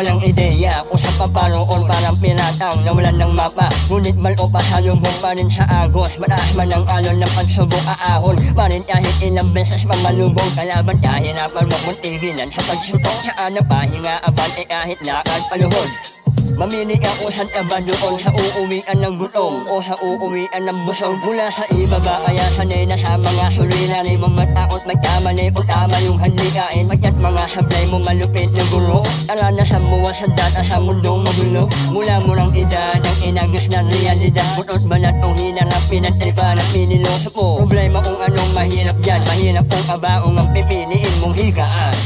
ideya Kung sa paparoon parang piratang nawalan ng mapa. Ngunit malo pa salubong pa rin sa agos. Mataas man ang alon ng pagsubok aahon. Parin kahit ilang beses pang malubog. Kalaban kahirapan mo mong tigilan Sa pagsutok sa anang pahinga aban Eh kahit lakad paluhod Mamili ako sa taba doon sa uuwian ng gutom o sa uuwian ng busog mula sa ibaba kaya sanay na sa mga suliranin. Mga takot magkamali o tama yung handikain mga sablay mo malupit na guro. Tara na sa buwas sa data sa mundong magulo. Mula murang edad ang inagos ng realidad. Butot balat kung hinarapin at tripa na piniloso po Problema kung anong mahirap dyan Mahirap kung kabaong ang pipiliin mong higaan.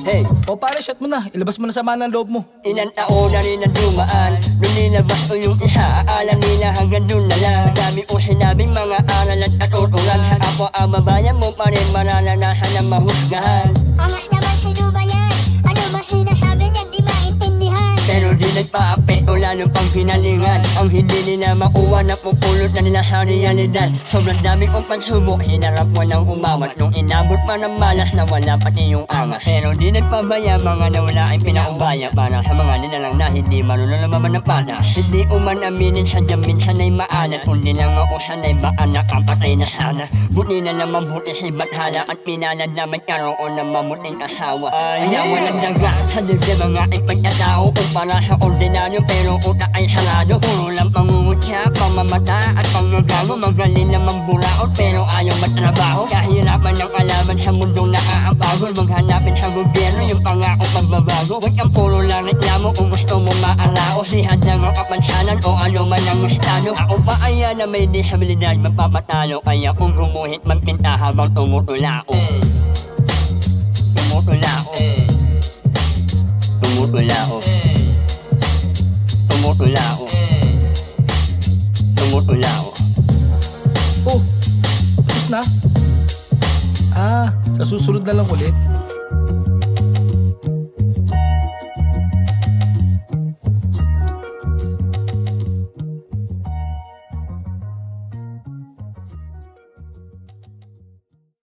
Hey! O pare, shot mo na. Ilabas mo na sama ng loob mo. Ilang taon na rin ang dumaan? Nung nilabas ko yung isa? Akala nila hanggang dun na lang. Madami ko sinabing mga aral at katuturan ako ang babayan mo pa rin Mararanasan ng mahusgahan nagpa-apekto lalo pang pinalingan Ang hindi nila makuha na pupulot na nila sa realidad. Sobrang dami kong pansubok Hinarap ko ng umawat. Nung inabot pa ng malas na wala pati yung angas. Pero di nagpabaya mga nawala ay pinaubaya. Para sa mga nilalang na hindi marunong lumaban ng patas Hindi uman aminin sa jamin sanay maalat. Kundi lang ako sanay ba anak ang patay na sana. Buti na naman buti si Bathala At pinalad na magkaroon ng mamuting asawa. Kaya walang daga. Sa dibdib ang aking pagkatao Kumpara sa ordinaryo pero utak ay sarado Puro lang pangungutya, pamamata at pangagago Magaling naman buraot pero ayaw matrabaho Kahirapan ng kalaban sa mundong nakaampagol Maghanapin sa gobyerno yung pangako pagbabago. Huwag kang puro lang reklamo kung gusto mo maarao. Si hadang ang kapansanan o ano man ang estado. Ako pa ay na may disabilidad mapapatalo Kaya kung gumuhit magpinta habang tumutulao. Tumutulao. Tumutulao Tumutulao Tumutulao Oh, tapos na. Ah, sa susunod na lang ulit.